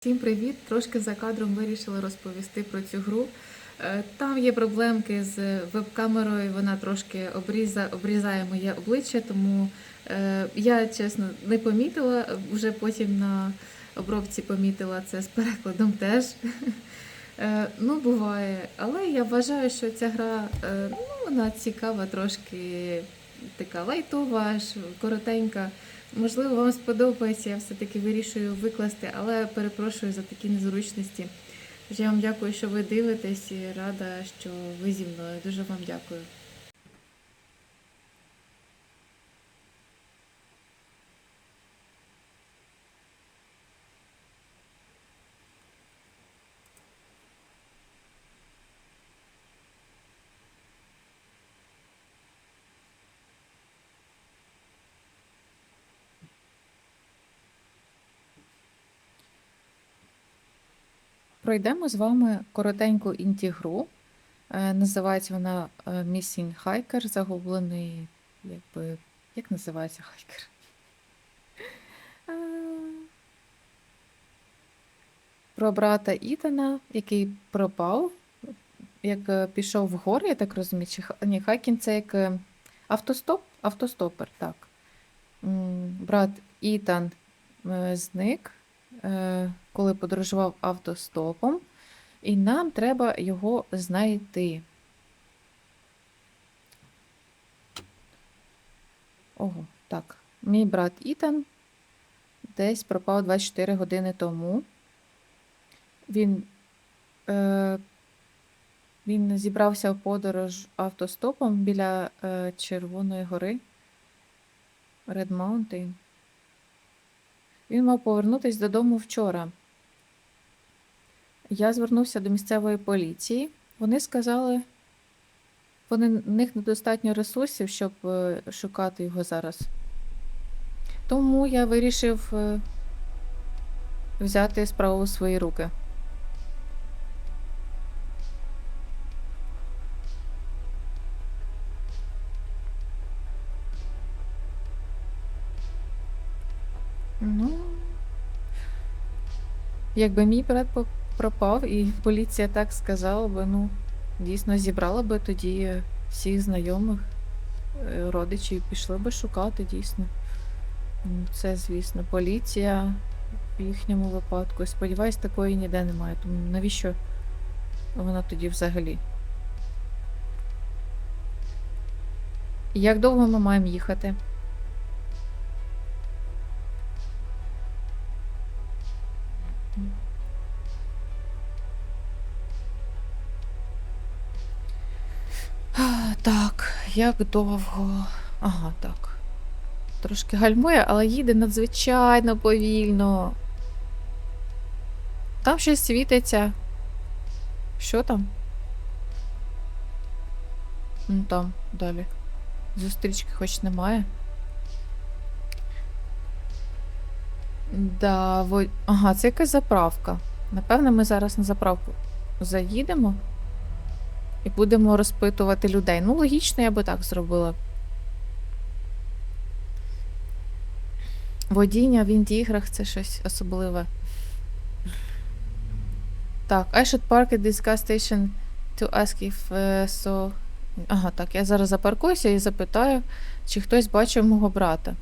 Всім привіт! Трошки за кадром вирішила розповісти про цю гру. Е, Там є проблемки з веб-камерою, вона трошки обріза, обрізає моє обличчя, тому е, я чесно не помітила. Вже потім на обробці помітила це з перекладом теж. Е, Ну, буває. Але я вважаю, що ця гра ну, вона цікава, трошки така лайтова, коротенька. Можливо, вам сподобається, я все-таки вирішую викласти, але перепрошую за такі незручності. Я вам дякую, що ви дивитесь і рада, що ви зі мною. Дуже вам дякую. Пройдемо з вами коротеньку інті-гру. Е, Називається вона е, Missing Hiker, загублений. Якби. Як називається хайкер? Е, Про брата Ітана, який пропав, як пішов в гори, я так розумію. Чи ні, хайкінг це як автостоп? Автостопер, так. Брат Ітан зник, коли подорожував автостопом, і нам треба його знайти. Ого, так. Мій брат Ітан десь пропав 24 години тому. Він, е, він зібрався в подорож автостопом біля е, Червоної гори. Red Mountain. Він мав повернутися додому вчора. Я звернувся до місцевої поліції. Вони сказали, вони, в них недостатньо ресурсів, щоб е, шукати його зараз. Тому я вирішив е, взяти справу у свої руки. Ну, якби мій брат пропав, і поліція так сказала би, ну, дійсно зібрала би тоді всіх знайомих, е, родичів, пішли би шукати, дійсно. Це, звісно, поліція в їхньому випадку. Сподіваюсь, такої ніде немає. Тому навіщо вона тоді взагалі? Як довго ми маємо їхати? Як довго. Ага, так. Трошки гальмує, але їде надзвичайно повільно. Там щось світиться. Що там? Ну там, далі. Зустрічки хоч немає. Да, во... Ага, це якась заправка. Напевно, ми зараз на заправку заїдемо і будемо розпитувати людей. Ну, логічно, я би так зробила. Водіння в інді-іграх це щось особливе. Так, I should park at this gas station to ask if uh, so. Ага, так, я зараз запаркуюся і запитаю, чи хтось бачив мого брата.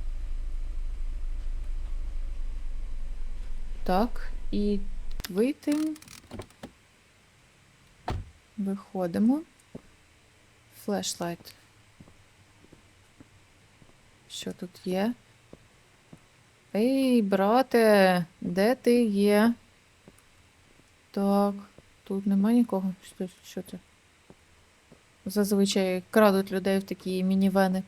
Так, і вийти. Виходимо. Флешлайт. Що тут є? Ей, брате, де ти є? Так, тут нема нікого. Що, що це? Зазвичай крадуть людей в такі мінівени.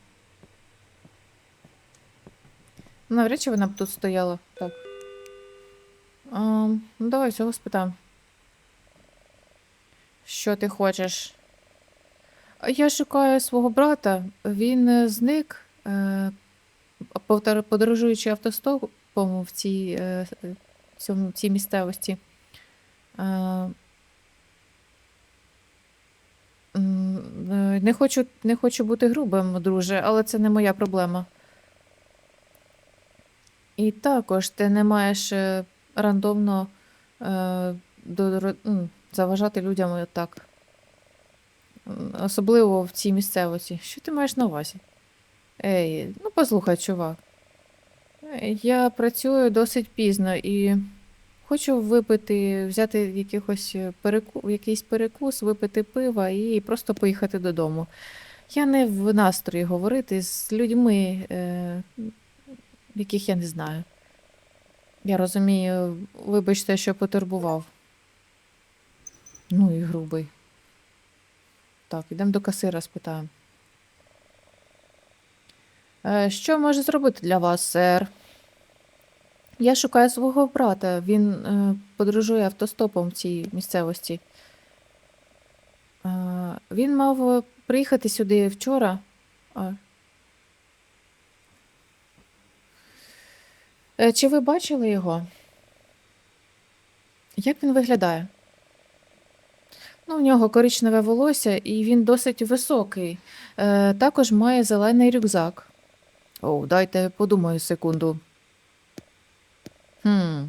Навряд чи вона б тут стояла. Так. А, ну, давай цього спитаємо. Що ти хочеш? Я шукаю свого брата. Він е, зник, е, подорожуючи автостопом в цій, е, е, цій місцевості. Не хочу, не хочу бути грубим, друже, але це не моя проблема. І також ти не маєш рандомно до, заважати людям так. Особливо в цій місцевості. Що ти маєш на увазі? Ей, ну послухай, чувак. Е, Я працюю досить пізно і хочу випити, взяти якихось переку... якийсь перекус, випити пива і просто поїхати додому. Я не в настрої говорити з людьми, е... яких я не знаю. Я розумію, вибачте, що потурбував. Ну і грубий. Так, ідемо до касира, спитаємо. Е, Що може зробити для вас, сер? Я шукаю свого брата. Він е, подорожує автостопом в цій місцевості. Е, він мав приїхати сюди вчора. Чи ви бачили його? Як він виглядає? Ну, в нього коричневе волосся, і він досить високий. Е, також має зелений рюкзак. О, дайте подумаю секунду. Хм.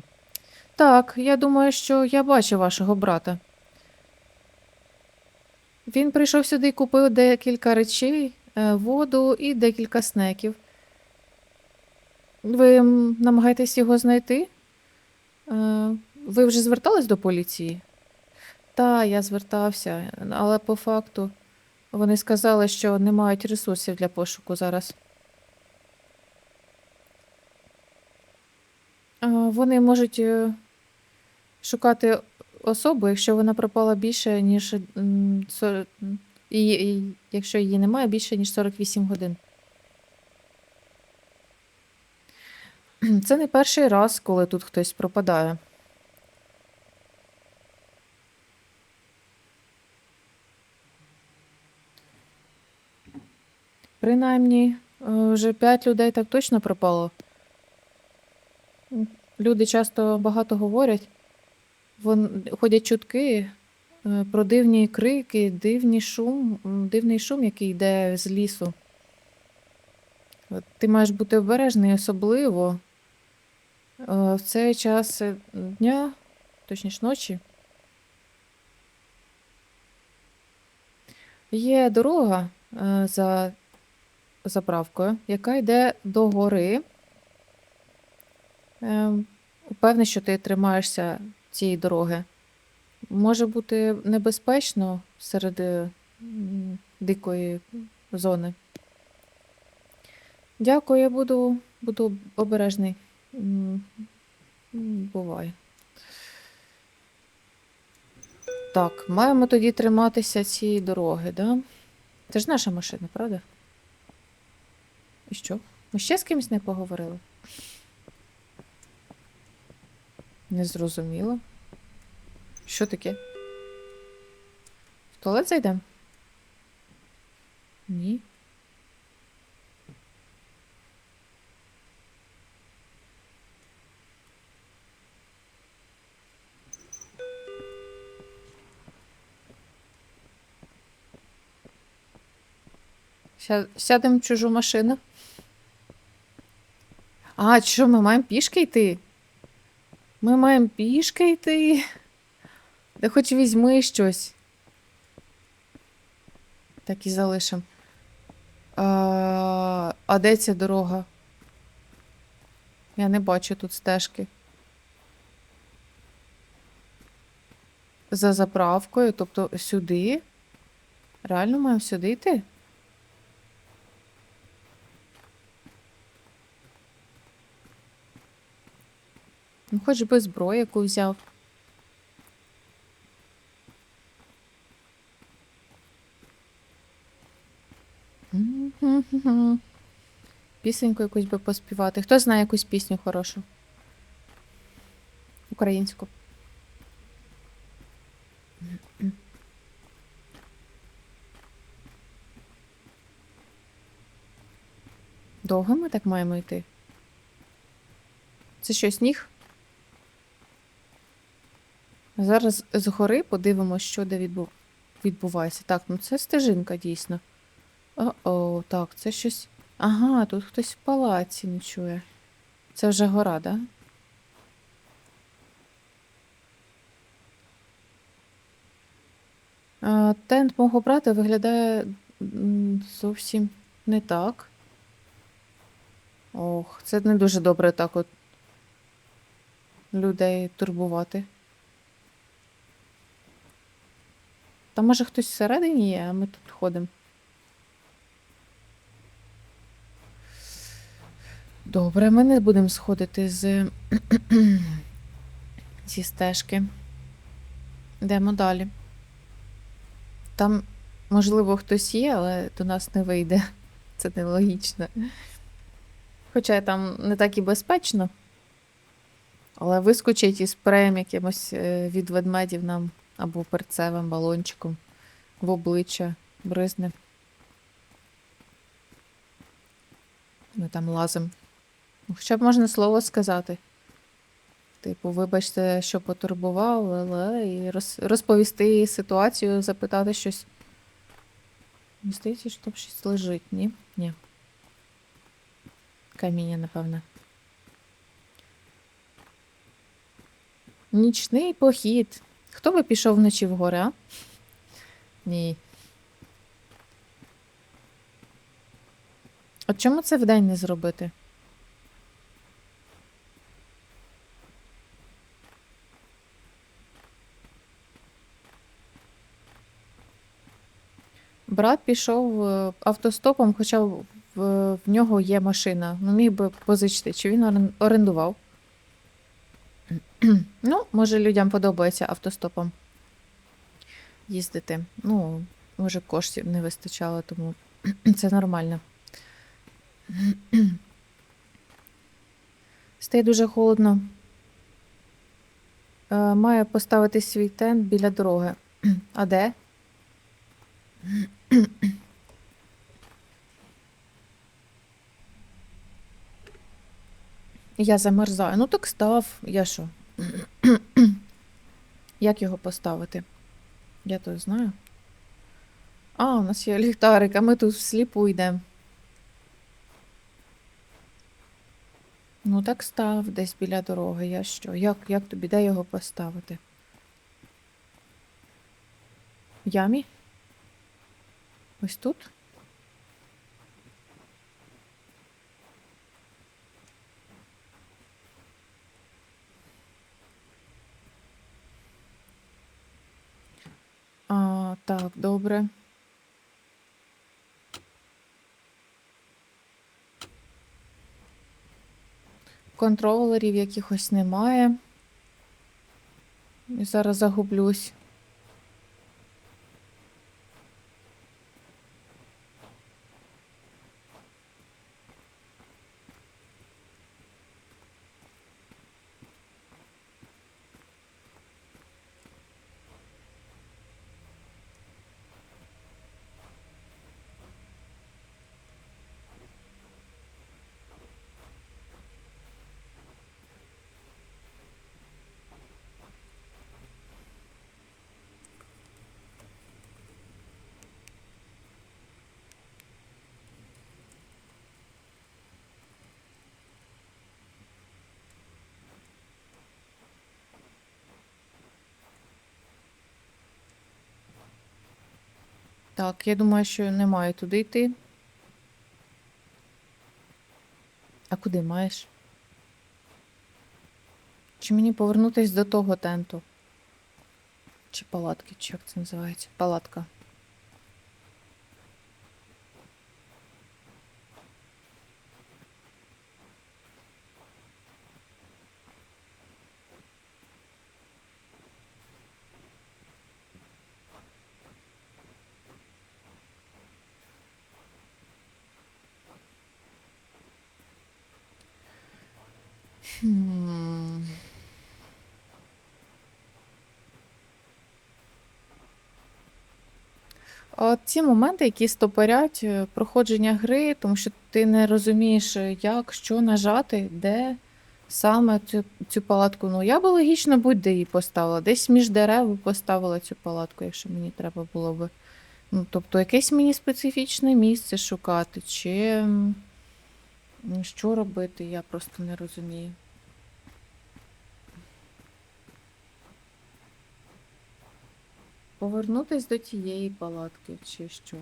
Так, я думаю, що я бачу вашого брата. Він прийшов сюди і купив декілька речей, е, воду і декілька снеків. Ви намагаєтесь його знайти? Е, Ви вже звертались до поліції? Та, я звертався, але по факту вони сказали, що не мають ресурсів для пошуку зараз. Вони можуть е, шукати особу, якщо вона пропала більше, ніж м, сор- м, і, і якщо її немає більше, ніж 48 годин. Це не перший раз, коли тут хтось пропадає. Принаймні, е, вже 5 людей так точно пропало. Люди часто багато говорять. Вон, ходять чутки е, про дивні крики, дивні шум, дивний шум, який йде з лісу. Ти маєш бути обережний, особливо е, в цей час дня, точніше ночі. Є дорога за заправкою, яка йде до гори. Ем, що ти тримаєшся цієї дороги. Може бути небезпечно серед е, дикої зони. Дякую, я буду, буду обережний. Буває. Так, маємо тоді триматися цієї дороги, да? Це ж наша машина, правда? І що? Ми ще з кимось не поговорили? Не зрозуміло. Що таке? В туалет зайдемо? Ні. Ся- Сядемо в чужу машину. А, що, ми маємо пішки йти? Ми маємо пішки йти. Да хоч візьми щось. Так і залишимо. А, а де ця дорога? Я не бачу тут стежки. За заправкою, тобто сюди. Реально маємо сюди йти? Хоч би зброю яку взяв. Пісеньку якусь би поспівати. Хто знає якусь пісню хорошу? Українську. Довго ми так маємо йти? Це що, сніг? Зараз згори подивимося, що де відбув... відбувається. Так, ну це стежинка дійсно. О, так, це щось. Ага, тут хтось в палаці не чує. Це вже гора, так? Да? Тент мого брата виглядає зовсім не так. Ох, це не дуже добре так от людей турбувати. Та може хтось всередині є, а ми тут ходимо. Добре, ми не будемо сходити з зі стежки. Йдемо далі. Там, можливо, хтось є, але до нас не вийде. Це нелогічно. Хоча там не так і безпечно. Але вискочить із спреєм якимось е, від ведмедів нам або перцевим балончиком в обличчя бризне. Ми там лазимо. Ну, Хоча б можна слово сказати. Типу, вибачте, що потурбував, але і роз- розповісти ситуацію, запитати щось. Мені здається, що там щось лежить, ні? Ні. Каміння, напевне. Нічний похід. Хто би пішов вночі в гори, а? Ні. От чому це вдень не зробити? Брат пішов е, автостопом, хоча в, нього є машина. Ну, міг би позичити. Чи він орендував? ну, може, людям подобається автостопом їздити. Ну, може, коштів не вистачало, тому це нормально. Стає дуже холодно. Е, має поставити свій тент біля дороги. А де? Я замерзаю. Ну так став. Я що? Як його поставити? Я то знаю. А, у нас є ліхтарик, а ми тут всліпу йдемо. Ну так став десь біля дороги. Я що? Як, як тобі де його поставити? В ямі? Ось тут? А, так, добре. Контролерів якихось немає. І зараз загублюсь. Так, я думаю, що не маю туди йти. А куди маєш? Чи мені повернутися до того тенту? Чи палатки, чи як це називається? Палатка. Хм. Ці моменти, які стопорять е, проходження гри, тому що ти не розумієш, е, як, що нажати, де саме цю, цю палатку. Ну, я би логічно будь-де її поставила. Десь між дерев поставила цю палатку, якщо мені треба було би. Ну, тобто, якесь мені специфічне місце шукати, чи що робити, я просто не розумію. Повернутись до тієї палатки, чи що?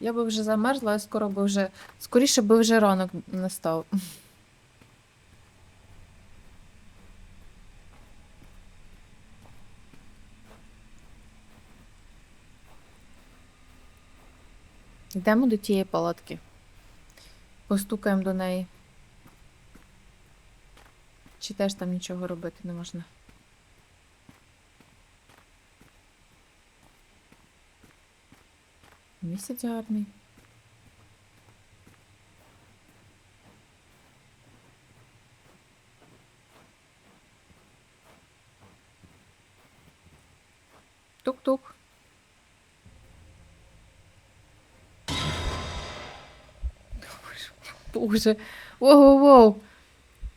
Я би вже замерзла, а скоро би вже. Скоріше би вже ранок настав. Йдемо до тієї палатки. Постукаємо до неї. Чи теж там нічого робити не можна? Місяць гарний. Тук-тук. Боже. Воу-воу-воу.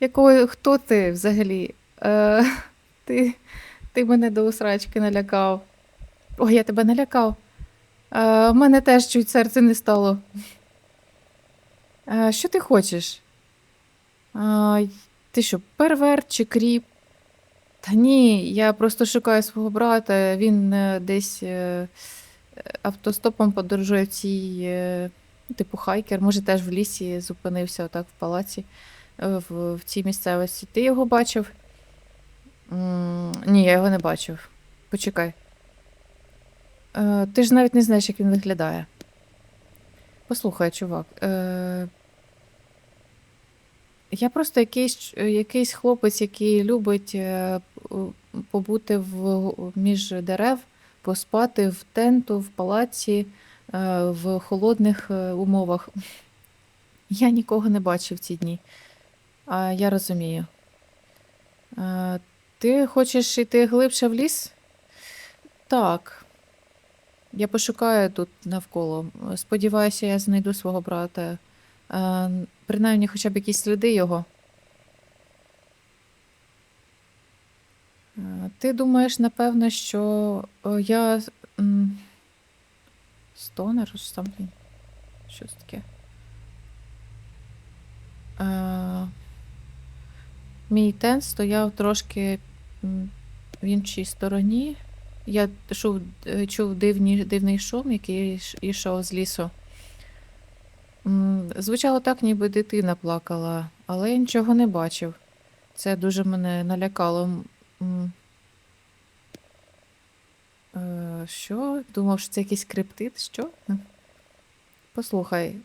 Якої, хто ти взагалі? Е, ти, ти мене до усрачки налякав. Ой, я тебе налякав. Е, в мене теж чуть серце не стало. Е, що ти хочеш? Е, ти що, перверт чи кріп? Та ні, я просто шукаю свого брата. Він е, десь е, автостопом подорожує в цій, е, типу, хайкер, може теж в лісі зупинився отак в палаці в, в цій місцевості. Ти його бачив? М, Ні, я його не бачив. Почекай. Е, ти ж навіть не знаєш, як він виглядає. Послухай, чувак. Е, я просто якийсь, якийсь хлопець, який любить е, побути в, між дерев, поспати в тенту, в палаці, е, в холодних е, умовах. Я нікого не бачив ці дні. А я розумію. Е, ти хочеш йти глибше в ліс? Так. Я пошукаю тут навколо. Сподіваюся, я знайду свого брата. Е, принаймні, хоча б якісь сліди його. Ти думаєш, напевно, що я. Стонер something? Щось таке. Е, Мій тент стояв трошки в іншій стороні. Я чув, е, чув дивні, дивний шум, який йшов з лісу. Звучало так, ніби дитина плакала, але я нічого не бачив. Це дуже мене налякало. Е, Що? Думав, що це якийсь криптид? Що? Послухай,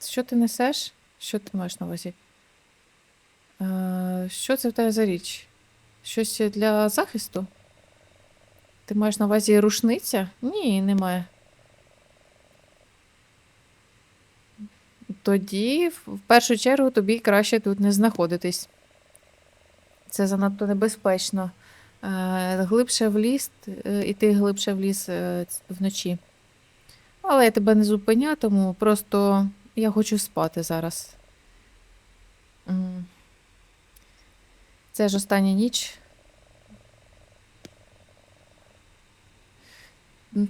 що ти несеш? Що ти маєш на увазі? Е, Що це в тебе за річ? Щось для захисту? Ти маєш на увазі рушниця? Ні, немає. Тоді, в першу чергу, тобі краще тут не знаходитись. Це занадто небезпечно. Е, глибше в ліс, е, іти глибше в ліс вночі. Але я тебе не зупинятиму, просто я хочу спати зараз. Це ж остання ніч.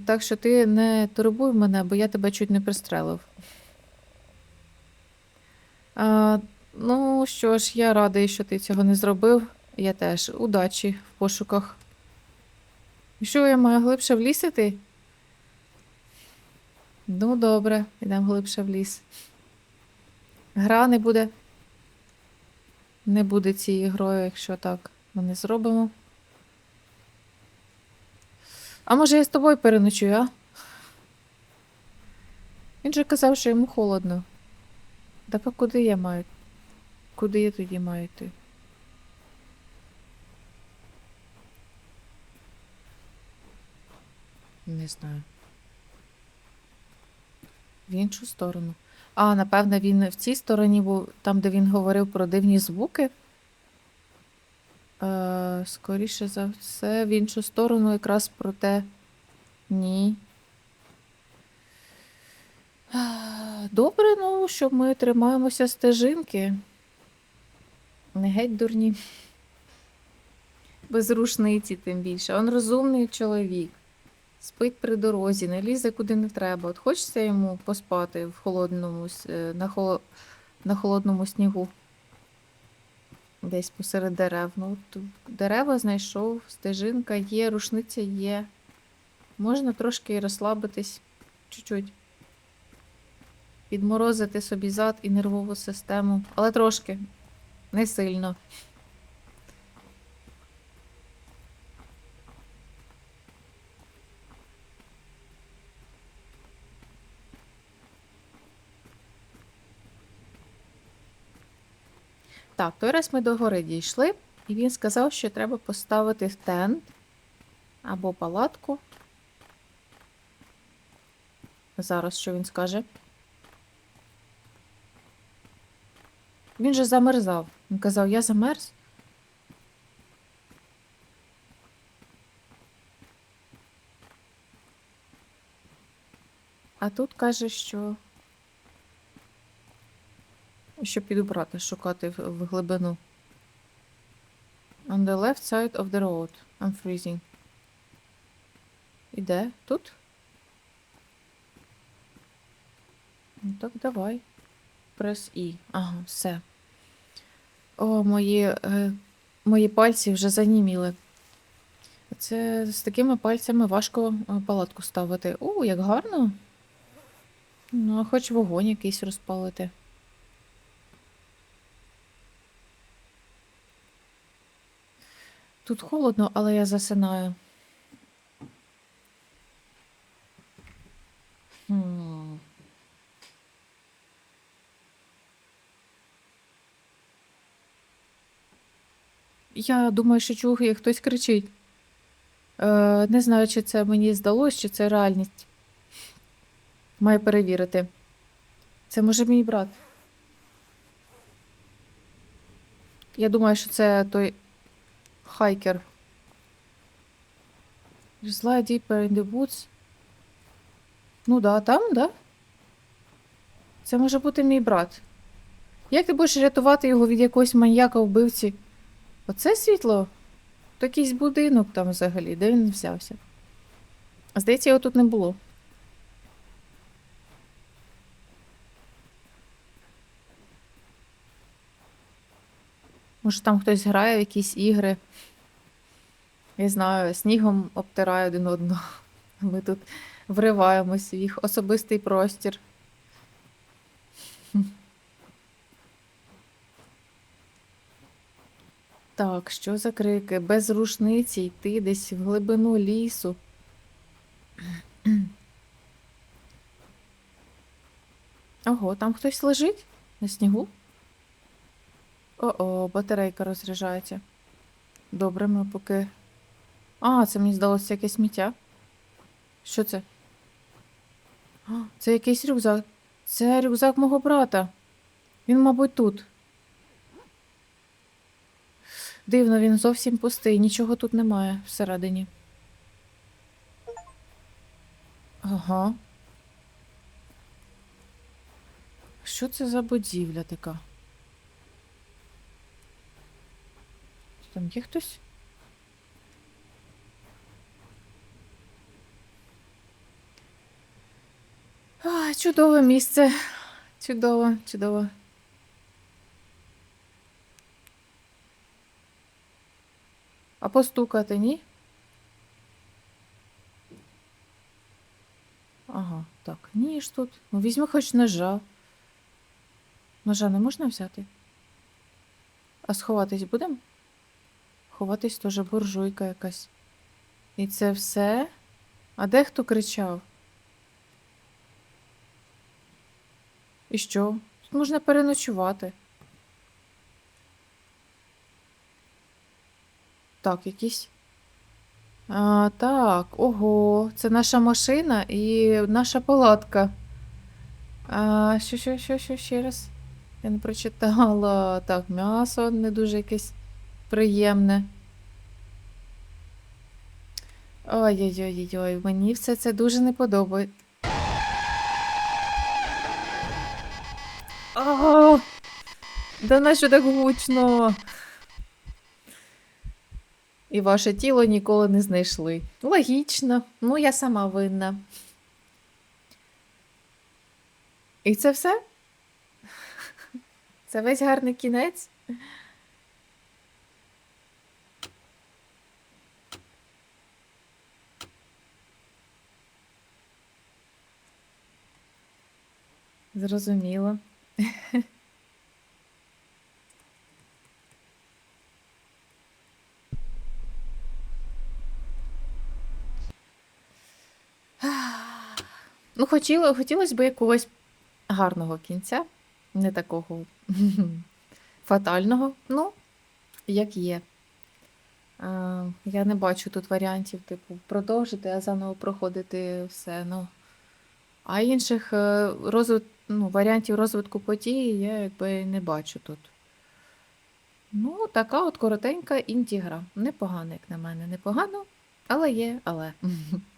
Так що ти не турбуй мене, бо я тебе чуть не пристрелив. А, ну що ж, я радий, що ти цього не зробив. Я теж. Удачі в пошуках. Що я маю глибше в ліс іти? Ну, добре, йдемо глибше в ліс. Гра не буде. Не буде цією грою, якщо так ми не зробимо. А може я з тобою переночую, а? Він же казав, що йому холодно. Так а куди я маю? Куди я тоді маю йти? Не знаю. В іншу сторону. А, напевно, він в цій стороні був, там, де він говорив про дивні звуки. Е, скоріше за все, в іншу сторону якраз про те. Ні. Добре, ну, що ми тримаємося стежинки. Не геть дурні. Без рушниці, тим більше. Он розумний чоловік. Спить при дорозі, не лізе куди не треба. От хочеться йому поспати в холодному, е, на, холо, на холодному снігу. Десь посеред дерев. Ну, дерева знайшов, стежинка є, рушниця є. Можна трошки розслабитись чуть-чуть. Підморозити собі зад і нервову систему. Але трошки, не сильно. Так, той раз ми до гори дійшли, і він сказав, що треба поставити тент або палатку. Зараз що він скаже? Він же замерзав. Він казав, я замерз. А тут каже, що. Що піду брата шукати в, глибину. On the left side of the road. I'm freezing. І де? Тут? Ну так давай. Прес І. Ага, все. О, мої, е, мої пальці вже заніміли. Це з такими пальцями важко е, палатку ставити. О, як гарно. Ну, хоч вогонь якийсь розпалити. Тут холодно, але я засинаю. Я думаю, що чув, як хтось кричить. Е, не знаю, чи це мені здалось, чи це реальність. Маю перевірити. Це може мій брат. Я думаю, що це той хайкер. Slide deeper in the woods. Ну да, там, да? Це може бути мій брат. Як ти будеш рятувати його від якогось маньяка вбивці? Оце світло? То якийсь будинок там взагалі, де він взявся? Здається, його тут не було. Може, там хтось грає в якісь ігри. Я знаю, снігом обтирає один одного. Ми тут вриваємось в їх особистий простір. Так, що за крики? Без рушниці йти десь в глибину лісу. Ого, там хтось лежить на снігу? О-о, батарейка розряджається. Добре, ми поки. А, це мені здалося якесь сміття. Що це? А, це якийсь рюкзак. Це рюкзак мого брата. Він, мабуть, тут. Дивно, він зовсім пустий, нічого тут немає всередині. Ага. Що це за будівля така? Там є хтось? А, чудове місце. Чудово, чудово. А постукати, ні? Ага, так, ніж тут. Ну, візьми хоч ножа. Ножа не можна взяти? А сховатись будемо? Ховатись теж буржуйка якась. І це все? А де хто кричав? І що? Тут можна переночувати. Так, якісь. А, так, ого, це наша машина і наша палатка. А, що, що, що, що, ще раз? Я не прочитала. Так, м'ясо не дуже якесь приємне. Ой-ой-ой, мені все це дуже не подобається. Да нащо так гучно? І ваше тіло ніколи не знайшли. Логічно, ну я сама винна. І це все? Це весь гарний кінець? Зрозуміло. Ну, хотіло, хотілося б якогось гарного кінця, не такого фатального. Ну, як є. А, я не бачу тут варіантів, типу, продовжити, а заново проходити все. Ну. А інших е, розвит... ну, варіантів розвитку події я якби не бачу тут. Ну, така от коротенька інтігра. Непогано, як на мене, непогано, але є, але.